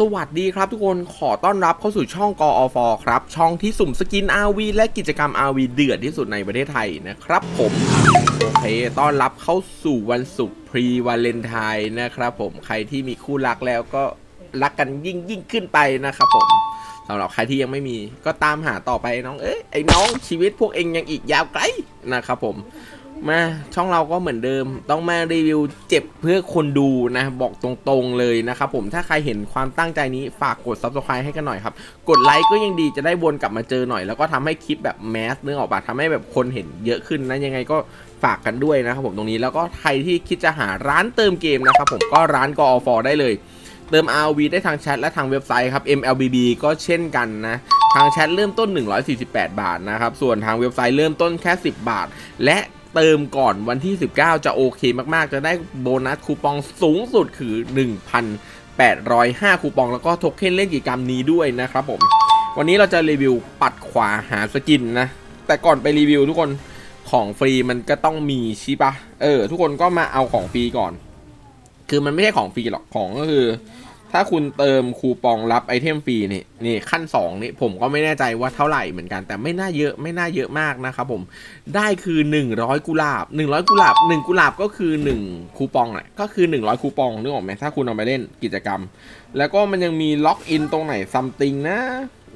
สวัสดีครับทุกคนขอต้อนรับเข้าสู่ช่องกอฟครับ ช่องที่สุ่มสกิน RV และกิจกรรม RV เดือดที่สุดในประเทศไทยนะครับผมโอเคต้อนรับเข้าสู่วันศุกร์พรีวาเลนไทน์นะครับผมใครที่มีคู่รักแล้วก็รักกันยิ่งยิ่งขึ้นไปนะครับผมสำหรับใครที่ยังไม่มีก็ตามหาต่อไปน้องเอ้ยไอ้น้องชีวิตพวกเองยังอีกยาวไกลนะครับผม มาช่องเราก็เหมือนเดิม ต้องมารีวิวเจ็บเพื่อคนดูนะบอกตรงๆเลยนะครับผมถ้าใครเห็นความตั้งใจนี้ฝากกด subscribe ให้กันหน่อยครับ กดไลค์ก็ยังดีจะได้วนกลับมาเจอหน่อย แล้วก็ทำให้คลิปแบบแมสเนื้อออกมาทำให้แบบคนเห็นเยอะขึ้นนะยังไงก็ฝากกันด้วยนะครับผมตรงนี้แล้วก็ใครที่คิดจะหาร้านเติมเกมนะครับผมก็ร้านกอฟได้เลย เติม RV ได้ทางแชทและทางเว็บไซต์ครับ MLBB ก็เช่นกันนะทางแชทเริ่มต้น 148 บาทนะครับ ส่วนทางเว็บไซต์เริ่มต้นแค่ 10 บาท และ เติมก่อนวันที่ 19 จะโอเคมากๆ จะได้โบนัสคูปองสูงสุดคือ 1,805 คูปอง แล้วก็โทเค็นเล่นกิจกรรมนี้ด้วยนะครับผม วันนี้เราจะรีวิวปัดขวาหาสกินนะ แต่ก่อนไปรีวิวทุกคนของฟรีมันก็ต้องมีใช่ปะเออ ทุกคนก็มาเอาของฟรีก่อน คือมันไม่ใช่ของฟรีหรอกของก็คือ ถ้าคุณเติมคูปองรับไอเทมฟรีนี่นี่ขั้น2นี่ผมก็ไม่แน่ใจว่าเท่าไหร่เหมือนกัน แต่ไม่น่าเยอะไม่น่าเยอะมากนะครับผมได้คือ 100 กุหลาบ 100 กุหลาบ 1 กุหลาบก็คือ 1 คูปองแหละก็คือ 100 คูปองนึกออกไหมถ้าคุณเอาไปเล่นกิจกรรม แล้วก็มันยังมีล็อกอินตรงไหนซัมติงนะ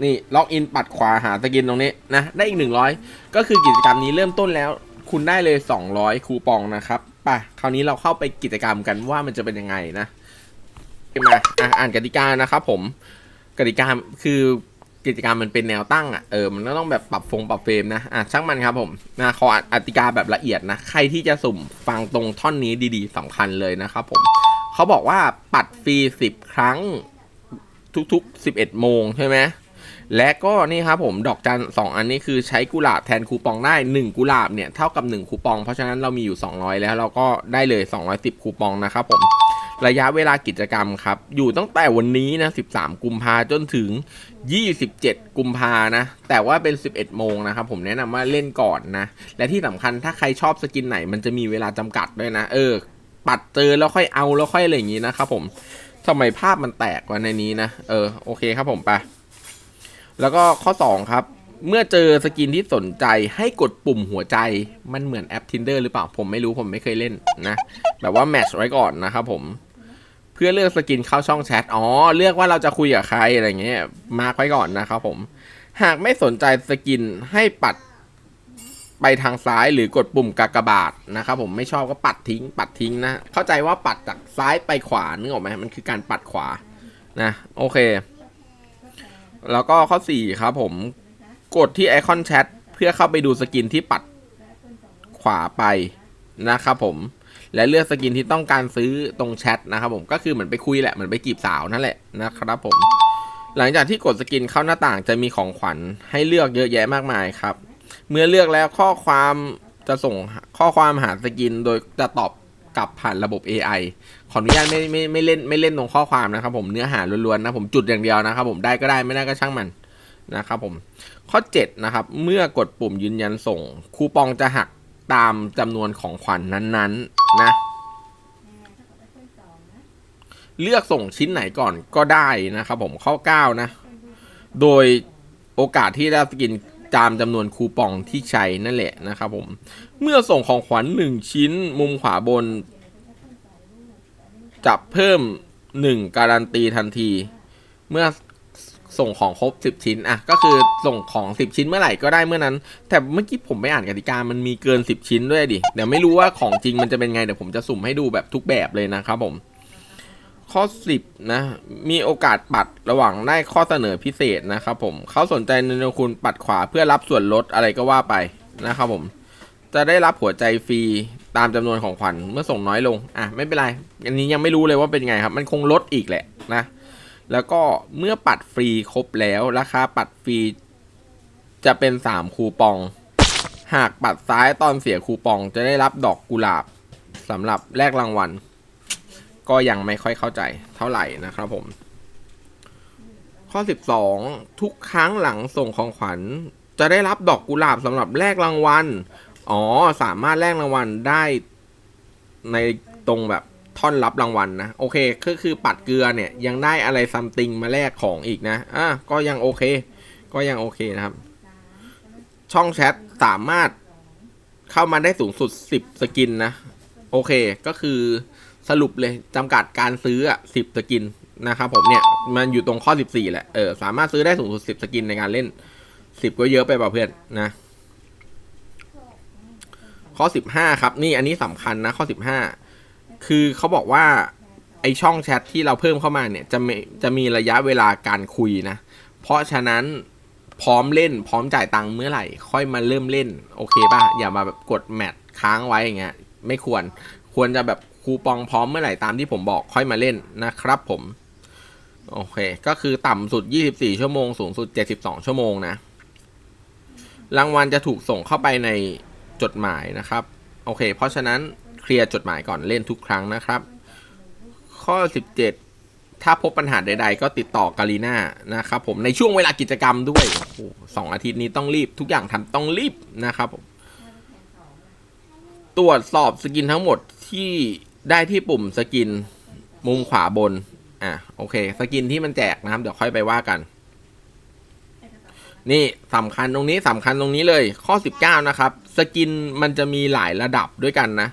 นี่ล็อกอินปัดขวาหาสกินตรงนี้นะได้อีก 100 ก็คือกิจกรรมนี้เริ่มต้นแล้ว คุณได้เลย 200 คูปองนะครับป่ะคราวนี้เราเข้าไปกิจกรรมกันว่ามันจะเป็นยังไงนะ มาอะอ่านกติกานะครับผมกติกาคือกิจกรรมมันเป็นแนวตั้งอะเออมันก็ต้องแบบปรับฟงปรับเฟรมนะอะช่างมันครับผมนะขออ่านกติกาแบบละเอียดนะใครที่จะสุ่มฟังตรงท่อนนี้ดีๆสำคัญเลยนะครับผมเขาบอกว่าปัดฟรี10ครั้งทุกๆ 11 โมงใช่ไหมและก็นี่ครับผมดอกจันสองอันนี้คือใช้กุหลาบแทนคูปองได้ 1 กุหลาบเนี่ยเท่ากับ 1 คูปอง เพราะฉะนั้นเรามีอยู่ 200 แล้วเราก็ได้เลย 210 คูปองนะครับผม ระยะเวลากิจกรรมครับ อยู่ตั้งแต่วันนี้นะ 13 กุมภาจนถึง 27 กุมภานะ แต่ว่าเป็น 11 โมงนะครับ ผมแนะนำว่าเล่นก่อนนะ และที่สำคัญถ้าใครชอบสกินไหน มันจะมีเวลาจำกัดด้วยนะ เออ ปัดเจอแล้วค่อยเอาแล้วค่อยอะไรอย่างนี้นะครับผมทำไมภาพมันแตกวะในนี้นะ เออ โอเคครับผมไป แล้วก็ข้อ 2 ครับเมื่อเจอสกินที่สนใจให้กดปุ่มหัวใจมันเหมือนแอป Tinder หรือเปล่า ผมไม่รู้ผมไม่เคยเล่นนะ แบบว่าแมทช์ไว้ก่อนนะครับผม พื่อเลือกสกินเข้าช่องแชท อ๋อ เลือกว่าเราจะคุยกับใครอะไรเงี้ย มากไว้ก่อนนะครับผม หากไม่สนใจสกินให้ปัดไปทางซ้ายหรือกดปุ่มกากบาทนะครับผมไม่ชอบก็ปัดทิ้ง ปัดทิ้งนะ เข้าใจว่าปัดจากซ้ายไปขวานึกออกไหมมันคือการปัดขวานะ โอเค แล้วก็ข้อ 4 ครับผมกดที่ไอคอนแชทเพื่อเข้าไปดูสกินที่ปัดขวาไปนะครับผม และเลือกสกินที่ต้องการซื้อตรงแชทนะครับผมก็คือเหมือนไปคุยแหละเหมือนไปจีบสาวนั่นแหละนะครับผม หลังจากที่กดสกินเข้าหน้าต่างจะมีของขวัญให้เลือกเยอะแยะมากมายครับ เมื่อเลือกแล้วข้อความจะส่งข้อความหาสกินโดยจะตอบกลับผ่านระบบ AI ขออนุญาตไม่ไม่ไม่เล่นไม่เล่นตรงข้อความนะครับ ผมเนื้อหาล้วนๆนะผมจุดอย่างเดียวนะครับ ผมได้ก็ได้ไม่ได้ก็ช่างมันนะครับผมข้อ7นะครับเมื่อกดปุ่มยืนยันส่งคูปองจะหัก ตามจำนวนของขวัญนนั้นๆ นะ เลือกส่งชิ้นไหนก่อนก็ได้นะครับผมข้อ 9 นะ โดยโอกาสที่ได้สกินตามจำนวนคูปองที่ใช้นั่นแหละนะครับผม เมื่อส่งของขวัญ1ชิ้นมุมขวาบน จะเพิ่ม1การันตีทันที เมื่อ ส่งของครบ 10 ชิ้นอะก็คือส่งของ 10 ชิ้นเมื่อไหร่ก็ได้เมื่อนั้น แต่เมื่อกี้ผมไม่อ่านกติกามันมีเกิน 10 ชิ้นด้วยดิเดี๋ยวไม่รู้ว่าของจริงมันจะเป็นไงเดี๋ยวผมจะสุ่มให้ดูแบบทุกแบบเลยนะครับผมข้อ 10 นะ มีโอกาสปัดระหว่างได้ข้อเสนอพิเศษนะครับผมเขาสนใจในคุณปัดขวาเพื่อรับส่วนลดอะไรก็ว่าไปนะครับผม จะได้รับหัวใจฟรีตามจำนวนของขวัญเมื่อส่งน้อยลง อะ ไม่เป็นไร อันนี้ยังไม่รู้เลยว่าเป็นไงครับ มันคงลดอีกแหละนะ แล้วก็เมื่อปัดฟรีครบแล้วราคาปัดฟรีจะเป็น 3 คูปอง หากปัดซ้ายตอนเสียคูปองจะได้รับดอกกุหลาบสำหรับแลกรางวัล ก็ยังไม่ค่อยเข้าใจเท่าไหร่นะครับผม ข้อ 12 ทุกครั้งหลังส่งของขวัญ จะได้รับดอกกุหลาบสำหรับแลกรางวัล อ๋อ สามารถแลกรางวัลได้ในตรงแบบ ท่อนรับรางวัลนะโอเคก็คือปัดเกลือเนี่ยยังได้อะไรซัมติงมาแลกของอีกนะอะก็ยังโอเค ก็ยังโอเคนะครับ ช่องแชทสามารถเข้ามาได้สูงสุด 10 สกินนะ โอเคก็คือสรุปเลยจำกัดการซื้ออะ10 สกินนะครับผมเนี่ยมันอยู่ตรงข้อ 14แหละเออสามารถซื้อได้สูงสุด 10 สกินในการเล่น 10 ก็เยอะไปป่ะเพื่อนนะข้อ 15 ครับ นี่อันนี้สำคัญนะข้อ 15 คือเขาบอกว่าไอช่องแชทที่เราเพิ่มเข้ามาเนี่ยจะมีจะมีระยะเวลาการคุยนะ เพราะฉะนั้นพร้อมเล่นพร้อมจ่ายตังค์เมื่อไหร่ ค่อยมาเริ่มเล่น โอเคป่ะ อย่ามาแบบกดแมทค้างไว้อย่างเงี้ยไม่ควรควรจะแบบคูปองพร้อมเมื่อไหร่ตามที่ผมบอกค่อยมาเล่นนะครับผม โอเค ก็คือต่ำสุด 24 ชั่วโมง สูงสุด 72 ชั่วโมงนะ รางวัลจะถูกส่งเข้าไปในจดหมายนะครับ โอเค เพราะฉะนั้น ลียร์จดหมายก่อนเล่นทุกครั้งนะครับ ข้อ 17 ถ้าพบปัญหาใด ๆ ก็ติดต่อกาลีน่านะครับผมในช่วงเวลากิจกรรมด้วยสองอาทิตย์นี้ต้องรีบทุกอย่างทำต้องรีบนะครับผมตรวจสอบสกินทั้งหมดที่ได้ที่ปุ่มสกินมุมขวาบน อะโอเค สกินที่มันแจกนะครับ เดี๋ยวค่อยไปว่ากัน นี่สำคัญตรงนี้สำคัญตรงนี้เลย ข้อ 19 นะครับ สกินมันจะมีหลายระดับด้วยกันนะ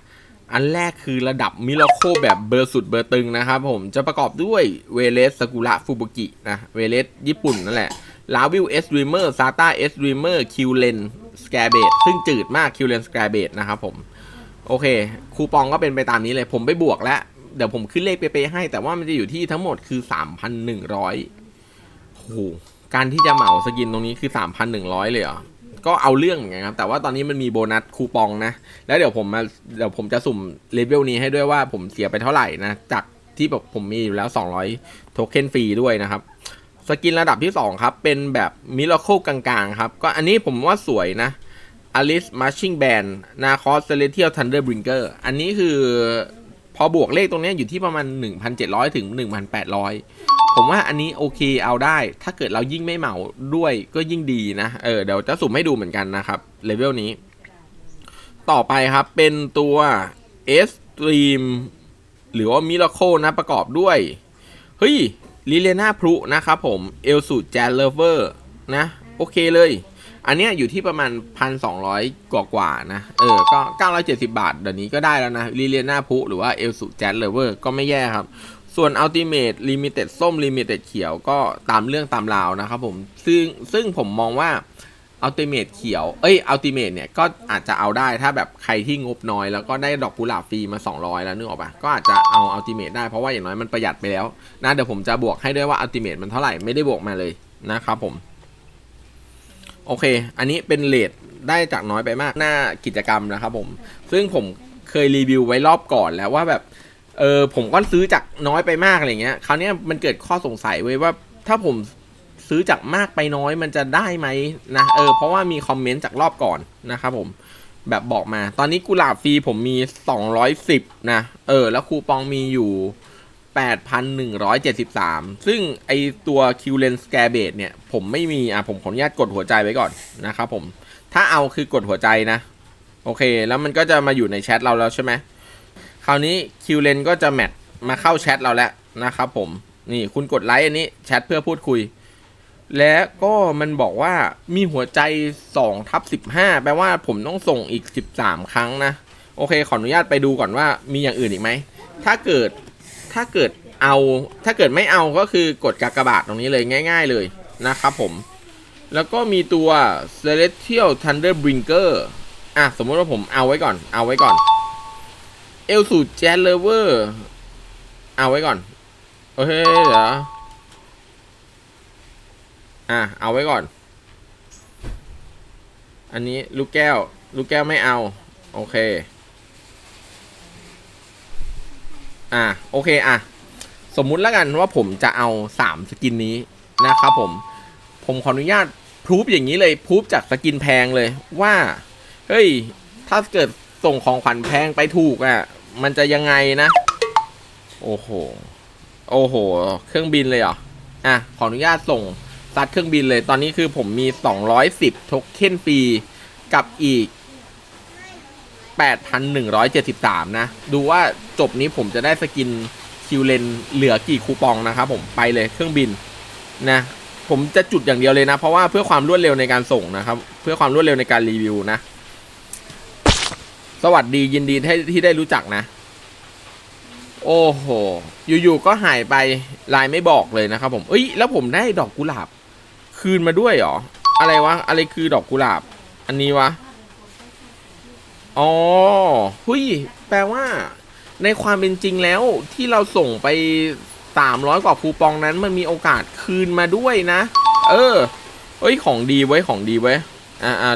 อันแรกคือระดับมิราโคแบบเบอร์สุดเบอร์ตึงนะครับผมจะประกอบด้วยเวเลสสกุระฟูบุกินะเวเลสญี่ปุ่นนั่นแหละลาวิลเอสรีเมอร์ซาตาเอสรีเมอร์คิวเลนสแกเบดซึ่งจืดมากคิวเลนสแกเบดนะครับผม โอเค คูปองก็เป็นไปตามนี้เลยผมไปบวกแล้ว เดี๋ยวผมขึ้นเลขเป๊ะๆให้ แต่ว่ามันจะอยู่ที่ทั้งหมดคือ 3,100โอ้โหการที่จะเหมาสกินตรงนี้คือ 3,100 เลยเหรอ ก็เอาเรื่องเหมือนกันครับแต่ว่าตอนนี้มันมีโบนัสคูปองนะ แล้วเดี๋ยวผมมาเดี๋ยวผมจะสุ่มเลเวลนี้ให้ด้วยว่าผมเสียไปเท่าไหร่นะ จากที่แบบผมมีอยู่แล้ว 200 โทเค็นฟรีด้วยนะครับ สกินระดับที่ 2 ครับ เป็นแบบมิราเคิลกลางๆ ครับ ก็อันนี้ผมว่าสวยนะ Alice Marching Band นาคอส Celestial Thunder Bringer อันนี้คือ พอบวกเลขตรงนี้อยู่ที่ประมาณ 1,700 ถึง 1,800 ผมว่าอันนี้โอเคเอาได้ ถ้าเกิดเรายิ่งไม่เหมาด้วยก็ยิ่งดีนะ เออเดี๋ยวจะสุ่มให้ดูเหมือนกันนะครับเลเวลนี้ ต่อไปครับเป็นตัว S t r e a m หรือว่า Miracle นะประกอบด้วย เฮ้ยลิเลนาพลุนะครับผมเอลสูดแจนเลเวอร์นะ โอเคเลย อันเนี้ยอยู่ที่ประมาณ 1,200 กว่ากว่าๆนะ เออ ก็ 970 บาท เดี๋ยวนี้ก็ได้แล้วนะลิเลียนาพุหรือว่าเอลสุแจ z เลเวอร์ก็ไม่แย่ครับ ส่วน Ultimate Limited ส้ม Limited เขียวก็ตามเรื่องตามราวนะครับผม ซึ่งซึ่งผมมองว่า Ultimate เขียว เอ้ย Ultimate เนี่ยก็อาจจะเอาได้ถ้าแบบใครที่งบน้อยแล้วก็ได้ดอกกุหลาบฟรีมา 200 แล้วนึกออกปะก็อาจจะเอา Ultimate ได้เพราะว่าอย่างน้อยมันประหยัดไปแล้วนะ เดี๋ยวผมจะบวกให้ด้วยว่า Ultimate มันเท่าไหร่ไม่ได้บวกมาเลยนะครับผม โอเค อันนี้เป็นเลทได้จากน้อยไปมากหน้ากิจกรรมนะครับผม ซึ่งผมเคยรีวิวไว้รอบก่อนแล้วว่าแบบ เออผมก็ซื้อจากน้อยไปมากอะไรเงี้ย คราวนี้มันเกิดข้อสงสัยไว้ยว่า ถ้าผมซื้อจากมากไปน้อยมันจะได้ไหมนะ เออ เพราะว่ามีคอมเมนต์จากรอบก่อนนะครับผม แบบบอกมา ตอนนี้กุหลาบฟรีผมมี 210 นะ เออ แล้วคูปองมีอยู่ 8,173 ซึ่งไอตัว q l e n s c a r b a t e เนี่ย ผมไม่มี อะ ผมขออนุญาตกดหัวใจไว้ก่อนนะครับผม ถ้าเอาคือกดหัวใจนะ โอเค แล้วมันก็จะมาอยู่ในแชทเราแล้วใช่ไหม คราวนี้ q l e n ก็จะแมทมาเข้าแชทเราแล้วนะครับผม นี่คุณกดไลค์อันนี้แชทเพื่อพูดคุย และก็มันบอกว่ามีหัวใจ2ทับ15 แปลว่าผมต้องส่งอีก 13 ครั้งนะ โอเค ขออนุญาตไปดูก่อนว่ามีอย่างอื่นอีกไหม ถ้าเกิด ถ้าเกิดเอาถ้าเกิดไม่เอาก็คือกดกากบาทตรงนี้เลยง่าย ๆเลยนะครับผม แล้วก็มีตัว Celestial Thunder Bringer อะ สมมติว่าผมเอาไว้ก่อน เอาไว้ก่อน เอลสูแจนเลเวอร์เอาไว้ก่อน โอเคเดี๋ยวอะ เอาไว้ก่อน อันนี้ลูกแก้ว ลูกแก้วไม่เอา โอเค อะโอเคอะสมมุติแล้วกันว่าผมจะเอาสามสกินนี้นะครับผม ผมขออนุญาตพรูฟอย่างนี้เลยพรูฟจากสกินแพงเลยว่า เฮ้ย ถ้าเกิดส่งของขวัญแพงไปถูกอะ่ะ มันจะยังไงนะ โอ้โห โอ้โห เครื่องบินเลยเหรอ อะ ขออนุญาตส่งซัดเครื่องบินเลย ตอนนี้คือผมมี 210โทเค็นฟรีกับอีก 8,173 นะ ดูว่าจบนี้ผมจะได้สกินคิวเลนเหลือกี่คูปองนะครับผมไปเลยเครื่องบินนะผมจะจุดอย่างเดียวเลยนะ เพราะว่าเพื่อความรวดเร็วในการส่งนะครับ เพื่อความรวดเร็วในการรีวิวนะ สวัสดียินดีที่ที่ได้รู้จักนะ โอ้โห อยู่ๆก็หายไปไลน์ไม่บอกเลยนะครับผมเอ้ยแล้วผมได้ดอกกุหลาบ คืนมาด้วยเหรอ อะไรวะ อะไรคือดอกกุหลาบ อันนี้วะ อ๋อหุยแปลว่า ในความเป็นจริงแล้วที่เราส่งไปสามร้อยกว่าคูปองนั้นมันมีโอกาสคืนมาด้วยนะ เออเฮ้ยของดีไว้ของดีไว้อ่าอ่า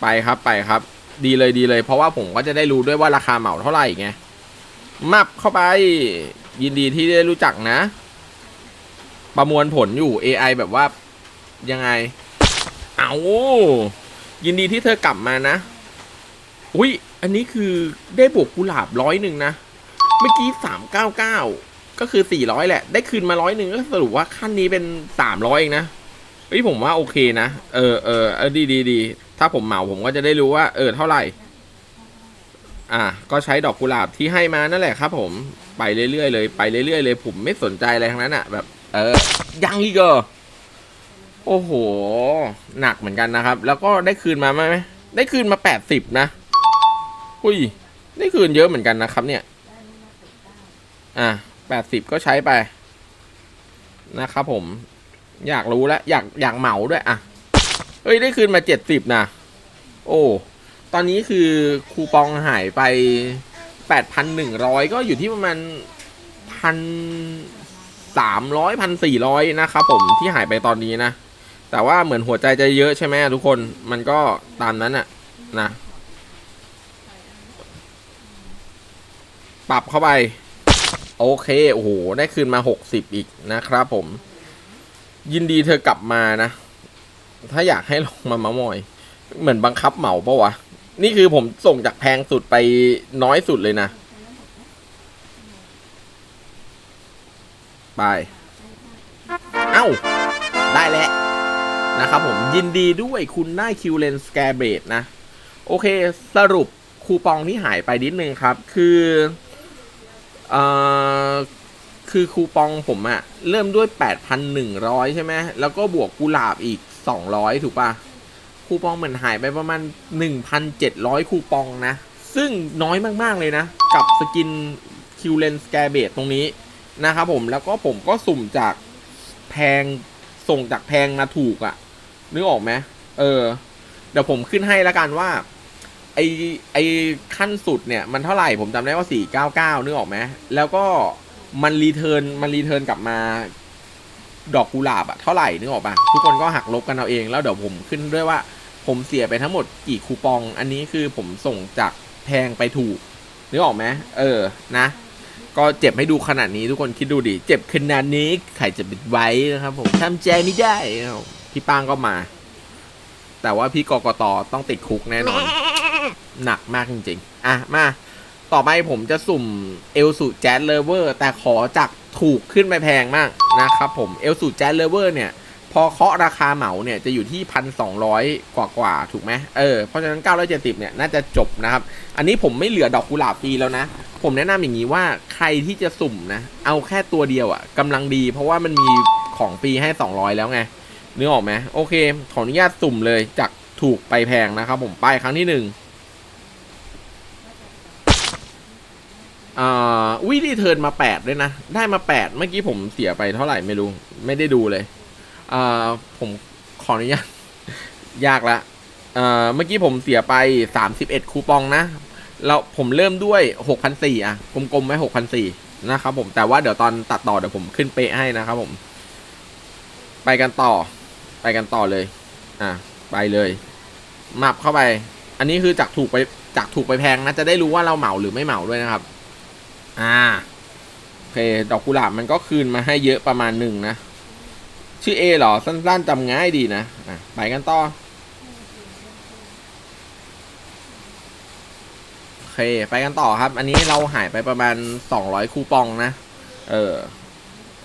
ไปครับไปครับ ดีเลยดีเลย เพราะว่าผมก็จะได้รู้ด้วยว่าราคาเหมาเท่าไหร่ไงมับเข้าไป ยินดีที่ได้รู้จักนะ ประมวลผลอยู่ AI แบบว่ายังไง เอายินดีที่เธอกลับมานะ อุ้ย อันนี้คือได้บวกกุหลาบร้อยหนึ่งนะ เมื่อกี้สามเก้าเก้าก็คือสี่ร้อยแหละ ได้คืนมาร้อยหนึ่งก็สรุปว่าขั้นนี้เป็นสามร้อยเองนะเฮ้ยผมว่าโอเคนะ เออเออเออดีดีดีถ้าผมเหมาผมก็จะได้รู้ว่า เออเท่าไหร่ อะก็ใช้ดอกกุหลาบที่ให้มานั่นแหละครับ ผมไปเรื่อยๆเลยไปเรื่อยๆเลย ผมไม่สนใจอะไรทั้งนั้นอะ แบบ เออ ยังอีกเหรอโอ้โห หนักเหมือนกันนะครับ แล้วก็ได้คืนมาไหมได้คืนมาแปดสิบนะ อุ้ยได้คืนเยอะเหมือนกันนะครับ เนี่ย อะแปดสิบก็ใช้ไป นะครับผม อยากรู้แล้วอยากอยากเหมาด้วยอะเอ้ยได้คืนมาเจ็ดสิบนะโอ้ตอนนี้คือคูปองหายไปแปดพันหนึ่งร้อยก็อยู่ที่ประมาณพันสามร้อยพันสี่ร้อยนะครับผมที่หายไปตอนนี้นะ แต่ว่าเหมือนหัวใจจะเยอะใช่ไหมทุกคนมันก็ตามนั้นอะนะ ปรับเข้าไป โอเค โอ้โห ได้คืนมาหกสิบอีกนะครับผม ยินดีเธอกลับมานะ ถ้าอยากให้ลงมามามอย เหมือนบังคับเหมาปะวะ นี่คือผมส่งจากแพงสุดไปน้อยสุดเลยนะ ไป เอ้า ได้แล้วนะครับผมยินดีด้วยคุณได้คิวเลนสแกเบดนะ โอเค สรุปคูปองที่หายไปนิดนึงครับ คือ เอ่อคือคูปองผมอะเริ่มด้วย 8,100 ใช่ไหมแล้วก็บวกกุหลาบอีก 200 ถูกปะคูปองเหมือนหายไปประมาณ 1,700 คูปองนะ ซึ่งน้อยมาก ๆ เลยนะ กับสกินคิวเลนสแกเบดตรงนี้นะครับผมแล้วก็ผมก็สุ่มจากแพงส่งจากแพงมาถูกอะนึกออกไหมเออ เดี๋ยวผมขึ้นให้แล้วกันว่า ไอไอขั้นสุดเนี่ย มันเท่าไหร่ผมจำได้ว่า499นึกออกไหมแล้วก็มันรีเทิร์นมันรีเทิร์นกลับมา ดอกกุหลาบอะเท่าไหร่นึกออกปะทุกคนก็หักลบกันเอาเองแล้วเดี๋ยวผมขึ้นด้วยว่า ผมเสียไปทั้งหมดกี่คูปอง อันนี้คือผมส่งจากแพงไปถูกนึกออกไหมเออนะ ก็เจ็บให้ดูขนาดนี้ทุกคนคิดดูดิเจ็บขนาดนี้ใครจะเป็นไว้นะครับ ผมทำใจไม่ได้พี่ป้างก็มา แต่ว่าพี่กกตต้องติดคุกแน่นอน หนักมากจริงๆ อะ มา ต่อไปผมจะสุ่มเอลสูแจ๊สเลเวอร์แต่ขอจากถูกขึ้นไปแพงมากนะครับผมเอลสูแจ๊สเลเวอร์เนี่ย พอเคาะราคาเหมาเนี่ย จะอยู่ที่พันสองร้อยกว่ากว่าถูกไหมเออ เพราะฉะนั้น970เจ็ดสิบเนี่ย น่าจะจบนะครับ อันนี้ผมไม่เหลือดอกกุหลาบฟรีแล้วนะ ผมแนะนำอย่างนี้ว่าใครที่จะสุ่มนะ เอาแค่ตัวเดียวอะ่ะกำลังดี เพราะว่ามันมีของฟรีให้200แล้วไงนึกออกไหมโอเค ขออนุญาตสุ่มเลยจากถูกไปแพงนะครับผมไปครั้งที่หนึ่ง อ่าวิดีเทิร์นมา8ด้วยนะ ได้มา8เมื่อกี้ผมเสียไปเท่าไหร่ไม่รู้ ไม่ได้ดูเลยอ่าผมขออนุญาตยากละเอ่อเมื่อกี้ผมเสียไป31คูปองนะแล้วผมเริ่มด้วย6,400อะ กลมๆไว้6,400นะครับผมแต่ว่าเดี๋ยวตอนตัดต่อเดี๋ยวผมขึ้นเป๊ะให้นะครับผม ไปกันต่อ ไปกันต่อเลย อะ ไปเลยมับเข้าไป อันนี้คือจากถูกไปจากถูกไปแพงนะจะได้รู้ว่าเราเหมาหรือไม่เหมาด้วยนะครับ อ่าโอเค ดอกกุหลาบมันก็คืนมาให้เยอะประมาณหนึ่งนะ ชื่อเอเหรอ สั้นๆจำง่ายดีนะอะไปกันต่อ โอเค ไปกันต่อครับ อันนี้เราหายไปประมาณ 200 คูปองนะ เออ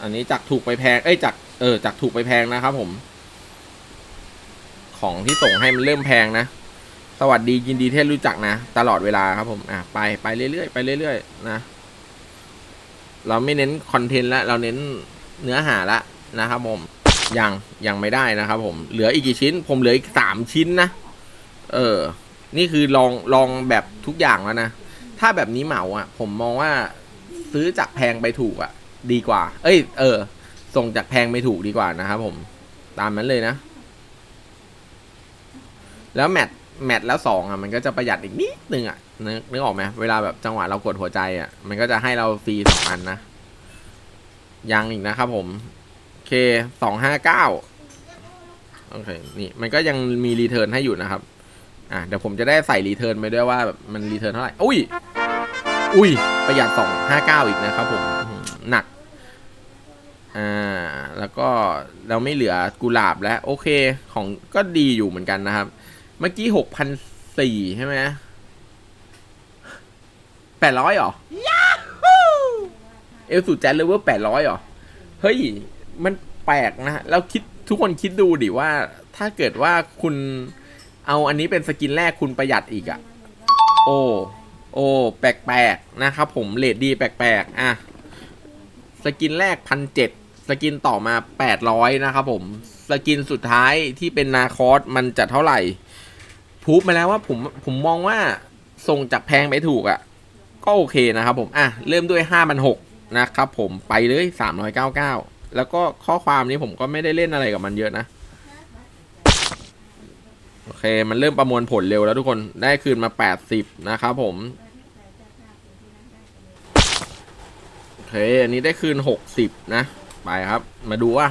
อันนี้จากถูกไปแพง เอ้ย จาก เออ จากถูกไปแพงนะครับผม ของที่ส่งให้มันเริ่มแพงนะสวัสดียินดีที่รู้จักนะ ตลอดเวลาครับผม อะ ไป ไปเรื่อยๆ ไปเรื่อยๆ นะ เราไม่เน้นคอนเทนต์ละเราเน้นเนื้อหาละนะครับผมยังยังไม่ได้นะครับผมเหลืออีกกี่ชิ้น ผมเหลืออีกสามชิ้นนะ เออ นี่คือลองลองแบบทุกอย่างแล้วนะ ถ้าแบบนี้เหมาอะ ผมมองว่าซื้อจากแพงไปถูกอะ ดีกว่า เอ้ย เออ ส่งจากแพงไปถูกดีกว่านะครับผม ตามนั้นเลยนะ แล้วแมท แมทแล้วสองอะมันก็จะประหยัดอีกนิดนึงอะนึกนึกออกไหมเวลาแบบจังหวะเรากดหัวใจอะ มันก็จะให้เราฟรีสองอันนะ ยังอีกนะครับผมโอเคสองห้าเก้าโอเคนี่มันก็ยังมีรีเทิร์นให้อยู่นะครับ อะเดี๋ยวผมจะได้ใส่รีเทิร์นไปด้วยว่าแบบมันรีเทิร์นเท่าไหร่ อุ้ย อุ้ย ประหยัดสองห้าเก้าอีกนะครับผมหนัก อ่า แล้วก็เราไม่เหลือกุหลาบแล้ว โอเค ของก็ดีอยู่เหมือนกันนะครับ เมื่อกี้หกพันสี่ใช่ไหมแปดร้อยหรอ เอลสูแจ็คเลเวลแปดร้อยหรอ เฮ้ย มันแปลกนะแล้วคิดทุกคนคิดดูดิว่า ถ้าเกิดว่าคุณเอาอันนี้เป็นสกินแรกคุณประหยัดอีกอะโอ้โอ้แปลกๆนะครับผมเลดดีแปลกๆอะสกินแรกพันเจ็ดสกินต่อมาแปดร้อยนะครับผม สกินสุดท้ายที่เป็นนาคอสมันจะเท่าไหร่ พูดมาแล้วว่าผมผมมองว่าส่งจากแพงไปถูกอะ่ะ ก็โอเคนะครับผมอะเริ่มด้วยห้าพันหกนะครับผมไปเลยสามร้อยเก้าเก้าแล้วก็ข้อความนี้ผมก็ไม่ได้เล่นอะไรกับมันเยอะนะ โอเค มันเริ่มประมวลผลเร็วแล้วทุกคนได้คืนมาแปดสิบนะครับผม โอเค อันนี้ได้คืนหกสิบนะ ไปครับ มาดูว่า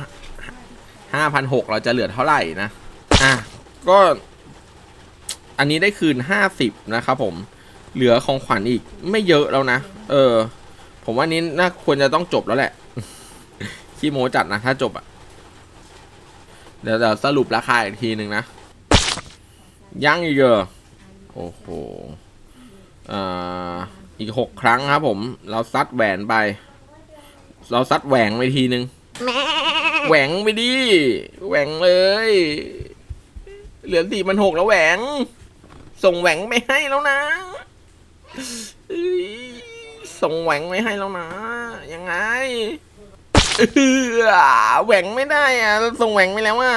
ห้าพันหกเราจะเหลือเท่าไหร่นะ อะ ก็ อันนี้ได้คืนห้าสิบนะครับผม เหลือของขวัญอีกไม่เยอะแล้วนะ เออ ผมว่านี้น่าควรจะต้องจบแล้วแหละ ขี้โมจัดนะ ถ้าจบอะเดี๋ยวเดี๋ยวสรุปราคาอีกทีหนึ่งนะ ยังอีกเหรอโอ้โหอ่าอีกหกครั้งครับผม เราซัดแหวนไป เราซัดแหวงไปทีนึงแหวงไปดิ แหวงเลย เหลือสี่มันหกแล้วแหวง ส่งแหวงไม่ให้แล้วนะส่งแหวงไม่ให้แล้วนะ ยังไงเออแหวงไม่ได้อะ ส่งแหวงไปแล้วอะ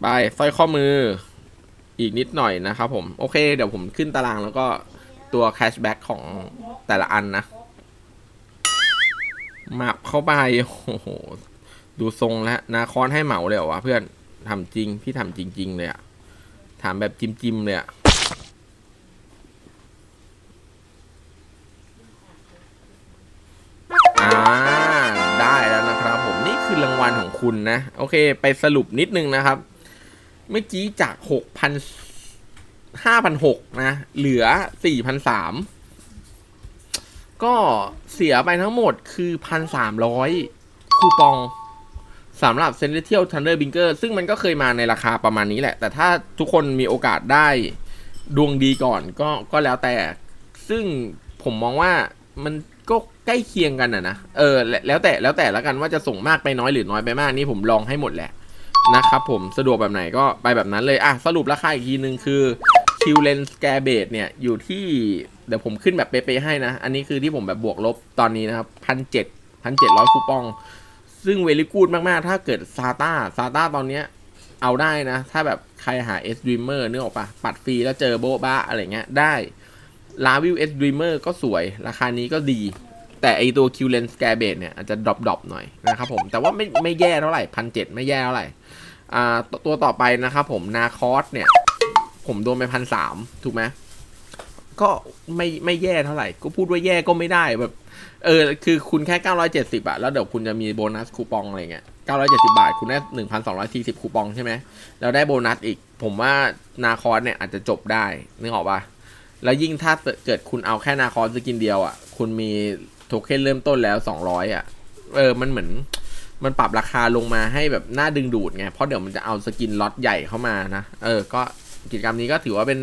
ไปสร้อยข้อมือ อีกนิดหน่อยนะครับผม โอเค เดี๋ยวผมขึ้นตารางแล้วก็ตัวแคชแบ็กของแต่ละอันนะมับเข้าไป โอ้โห ดูทรงแล้ว นาคอนให้เหมาเลยเหรอวะเพื่อน ทำจริง พี่ทำจริง ๆ เลยอะถามแบบจิมๆเลยอะอ่าได้แล้วนะครับผมนี่คือรางวัลของคุณนะ โอเค ไปสรุปนิดนึงนะครับ เมื่อกี้จากหกพันห้าพันหกนะ เหลือสี่พันสามก็เสียไปทั้งหมดคือพันสามร้อยคูปอง สำหรับเซนเทียลทันเดอร์บิงเกอร์ซึ่งมันก็เคยมาในราคาประมาณนี้แหละ แต่ถ้าทุกคนมีโอกาสได้ดวงดีก่อนก็ก็แล้วแต่ ซึ่งผมมองว่ามันก็ใกล้เคียงกันอะนะ เออ แล้วแต่แล้วแต่ละกันว่าจะส่งมากไปน้อยหรือน้อยไปมากนี่ผมลองให้หมดแหละนะครับผมสะดวกแบบไหนก็ไปแบบนั้นเลย อะ สรุปราคาอีกทีนึงคือคิวเลนสแกเบดเนี่ย อยู่ที่ เดี๋ยวผมขึ้นแบบเป๊ะๆให้นะ อันนี้คือที่ผมแบบบวกลบตอนนี้นะครับพันเจ็ดพันเจ็ดร้อยคูปอง ซึ่งเวลิกูดมากๆ ถ้าเกิดซาต้าซาต้าตอนเนี้ยเอาได้นะ ถ้าแบบใครหา S Dreamer นึกออกปะปัดฟรีแล้วเจอโบ๊ะบ้าอะไรเงี้ยได้ลาวิว S Dreamer ก็สวย ราคานี้ก็ดี แต่ไอตัว Q Lens Scare b a s เนี่ยอาจจะดรอปๆหน่อยนะครับผมแต่ว่าไม่ไม่แย่เท่าไหร่พันเจ็ดไม่แย่เท่าไหร่อ่าตัวต่อไปนะครับผมนาคอสเนี่ย ผมโดนไปพันสามถูกไหม ก็ไม่ไม่แย่เท่าไหร่ ก็พูดว่าแย่ก็ไม่ได้แบบ เออ คือคุณแค่ 970อะแล้วเดี๋ยวคุณจะมีโบนัสคูปองอะไรเงี้ย 970 บาท คุณได้ 1,240 คูปองใช่ไหมแล้วได้โบนัสอีก ผมว่านาคอสเนี่ยอาจจะจบได้ นึกออกปะแล้วยิ่งถ้าเกิดคุณเอาแค่นาคอสสกินเดียวอะคุณมีโทเค็นเริ่มต้นแล้ว 200อะเออ มันเหมือนมันปรับราคาลงมาให้แบบน่าดึงดูดไง เพราะเดี๋ยวมันจะเอาสกินล็อตใหญ่เข้ามานะ เออ ก็กิจกรรมนี้ก็ถือว่าเป็น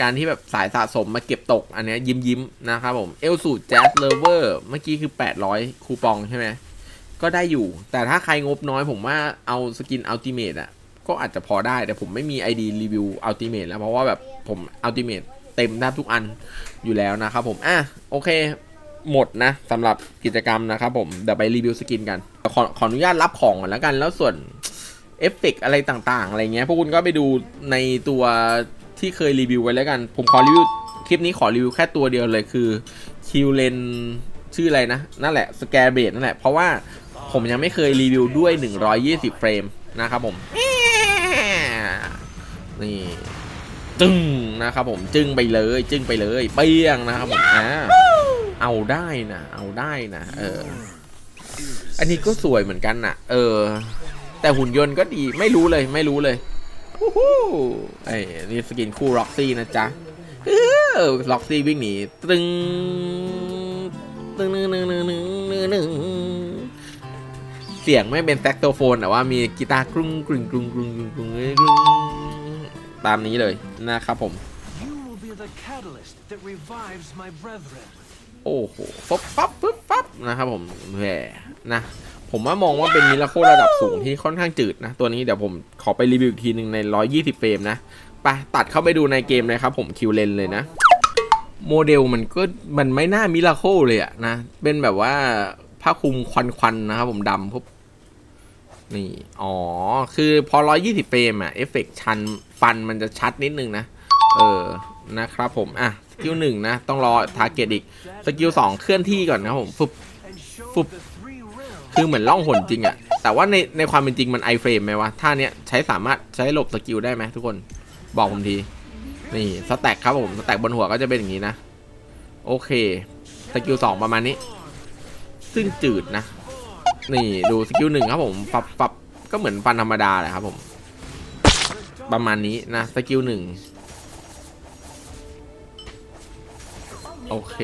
การที่แบบสายสะสมมาเก็บตก อันนี้ยิ้มยิ้มนะครับผมเอลสูตแจ๊สเลเวอร์เมื่อกี้คือ 800 คูปองใช่ไหมก็ได้อยู่ แต่ถ้าใครงบน้อยผมว่าเอาสกินอัลติเมทอะ ก็อาจจะพอได้แต่ผมไม่มี ID รีวิวอัลติเมทแล้วเพราะว่าแบบผมอัลติเมทเต็มแทบทุกอันอยู่แล้วนะครับผม อะ โอเค หมดนะสำหรับกิจกรรมนะครับผม เดี๋ยวไปรีวิวสกินกัน ขอขออนุญาตรับของก่อนแล้วกัน แล้วส่วนเอฟเฟกอะไรต่างๆ อะไรเงี้ย พวกคุณก็ไปดูในตัว ที่เคยรีวิวไว้แล้วกัน ผมขอรีวิวคลิปนี้ขอรีวิวแค่ตัวเดียวเลยคือคิวเลนชื่ออะไรนะ นั่นแหละสแกเบดนั่นแหละ เพราะว่าผมยังไม่เคยรีวิวด้วย 120 เฟรมนะครับผม นี่จึ้งนะครับผมจึ้งไปเลย จึ้งไปเลยเปี้ยงนะครับผมอ่าเอาได้นะเอาได้นะเออ อันนี้ก็สวยเหมือนกันนะเออ แต่หุ่นยนต์ก็ดีไม่รู้เลยไม่รู้เลย ฮู้ไอ้นี่สกินคู่ล็อกซี่นะจ๊ะล็อกซี่วิ่งหนีตึงตึงนึงนึงนึงนึงนึงนึงเสียงไม่เป็นแซกโซโฟนแต่ว่ามีกีตาร์กรุ้งกรุ้งกรุ้งกรุ้งกรุ้งกรุ้งกรุงตามนี้เลยนะครับผมโอ้โหปั๊บปั๊บปึ๊บปั๊บนะครับผมแหมนะ ผมว่ามองว่าเป็นมิราโคระดับสูงที่ค่อนข้างจืดนะ ตัวนี้เดี๋ยวผมขอไปรีวิวอีกทีหนึ่งใน 120 เฟรมนะไปตัดเข้าไปดูในเกมเลยครับผมคิวเลนเลยนะ โมเดลมันก็มันไม่น่ามิราโคเลยอะนะ เป็นแบบว่าผ้าคลุมควันๆนะครับผมดำปุ๊บนี่ อ๋อ คือพอ 120 เฟรมอะเอฟเฟกชันฟันมันจะชัดนิดนึงนะ เออ นะครับผม อะ สกิลหนึ่งนะ ต้องรอทาร์เก็ตอีก สกิลสองเคลื่อนที่ก่อนนะครับผม ฟึบ And show คือเหมือนล่องหนจริงอะแต่ว่าในในความเป็นจริงมันไอเฟรมไหมวะท่าเนี้ยใช้สามารถใช้หลบสกิลได้ไหมทุกคนบอกผมทีนี่สแต็กครับผมสแต็กบนหัวก็จะเป็นอย่างนี้นะ โอเคสกิลสองประมาณนี้ ซึ่งจืดนะ นี่ดูสกิลหนึ่งครับผมปรับปรับก็เหมือนฟันธรรมดาแหละครับผม ประมาณนี้นะสกิลหนึ่งโอเค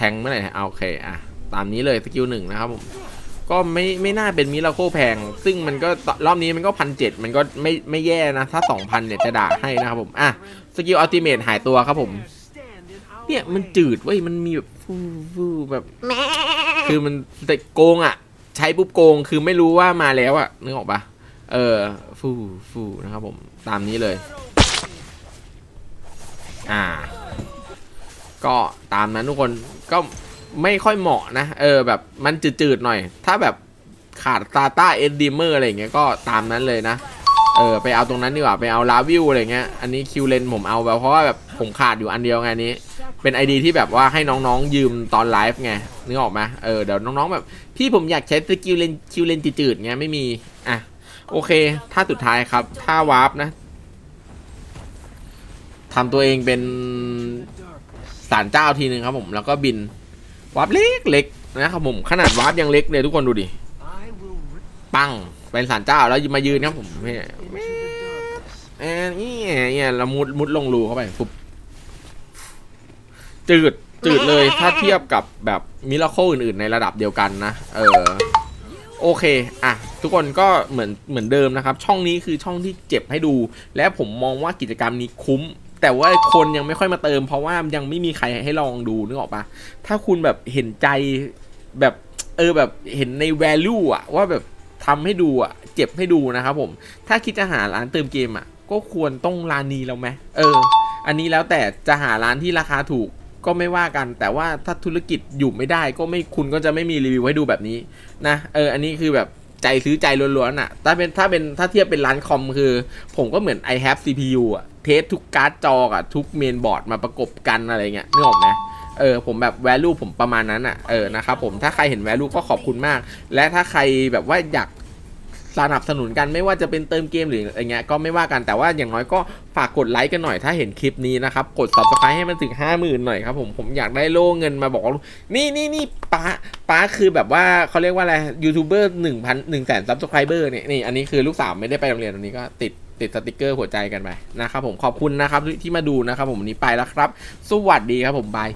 ทงเมื่อไหร่เอาโอเคอะตามนี้เลยสกิลหนึ่งนะครับผมก็ไม่ไม่น่าเป็นมิราโคแพง ซึ่งมันก็รอบนี้มันก็พันเจ็ดมันก็ไม่ไม่แย่นะ ถ้าสองพันเนี่ยจะด่าให้นะครับผม อะ สกิลอัลติเมทหายตัวครับผม เนี่ยมันจืดเว้ย มันมีแบบฟูฟูแบบ คือมันแต่โกงอะ ใช้ปุ๊บโกง คือไม่รู้ว่ามาแล้วอะ นึกออกปะเออ ฟูฟูนะครับผม ตามนี้เลย อ่า ก็ตามนั้นทุกคนก็ไม่ค่อยเหมาะนะ เออแบบมันจืดๆหน่อย ถ้าแบบขาดตาต้าเอ็ดดิเมอร์อะไรเงี้ยก็ตามนั้นเลยนะ เออไปเอาตรงนั้นดีกว่าไปเอาลาวิวอะไรเงี้ยอันนี้คิวเลนผมเอาแบบเพราะว่าแบบผมขาดอยู่อันเดียวไงนี้ เป็นไอดีที่แบบว่าให้น้องๆยืมตอนไลฟ์ไงนึกออกไหมเออเดี๋ยวน้องๆแบบ พี่ผมอยากใช้สกิลเลนคิวเลนจืดๆไงไม่มีอะโอเคถ้าสุดท้ายครับถ้าวาร์ปนะทำตัวเองเป็น สารเจ้าทีหนึ่งครับผมแล้วก็บินวาร์ปเล็กเล็กๆนะครับผมขนาดวาร์ปยังเล็กเลยทุกคนดูดิปังเป็นสารเจ้าแล้วมายืนครับผมเนี่ย into the darkness. เอ้ยนี่เนี่ยเรามุดมุดลงรูเข้าไปฟุบจืดจืดเลยถ้าเทียบกับแบบมิราโคอื่นๆ ในระดับเดียวกันนะ เออโอเค อะ ทุกคนก็เหมือนเหมือนเดิมนะครับ ช่องนี้คือช่องที่เจ็บให้ดู และผมมองว่ากิจกรรมนี้คุ้ม แต่ว่าคนยังไม่ค่อยมาเติม เพราะว่ายังไม่มีใครให้ลองดูนึกออกปะถ้าคุณแบบเห็นใจแบบเออแบบเห็นใน value อะว่าแบบทำให้ดูอะเจ็บให้ดูนะครับผม ถ้าคิดจะหาร้านเติมเกมอะก็ควรต้องร้านนี้แล้วไหมเออ อันนี้แล้วแต่จะหาร้านที่ราคาถูกก็ไม่ว่ากัน แต่ว่าถ้าธุรกิจอยู่ไม่ได้ก็ไม่คุณก็จะไม่มีรีวิวให้ดูแบบนี้นะเอออันนี้คือแบบ ใจซื้อใจล้วนๆอะ ถ้าเป็นถ้าเป็นถ้าเทียบเป็นร้านคอมคือ ผมก็เหมือน i have CPU อะ เทสทุกการ์ดจออะ ทุกเมนบอร์ดมาประกบกันอะไรเงี้ยนึกออกไหมเออผมแบบ value ผมประมาณนั้นอะเออนะครับผมถ้าใครเห็น value ก็ขอบคุณมาก และถ้าใครแบบว่าอยาก สนับสนุนกันไม่ว่าจะเป็นเติมเกมหรืออะไรเงี้ยก็ไม่ว่ากันแต่ว่าอย่างน้อยก็ฝากกดไลค์กันหน่อยถ้าเห็นคลิปนี้นะครับ กด subscribe ให้มันถึง 50,000 หน่อยครับผมผมอยากได้โล่เงินมาบอกว่านี่นี่นี่ป้าป้าคือแบบว่าเขาเรียกว่าอะไรยูทูบเบอร์หนึ่งพันหนึ่งแสนซับสไครเบอร์เนี่ยนี่อันนี้คือลูกสาวไม่ได้ไปโรงเรียนวันนี้ก็ติดติดสติกเกอร์หัวใจกันไปนะครับผมขอบคุณนะครับที่มาดูนะครับผมวันนี้ไปแล้วครับ สวัสดีครับผมบาย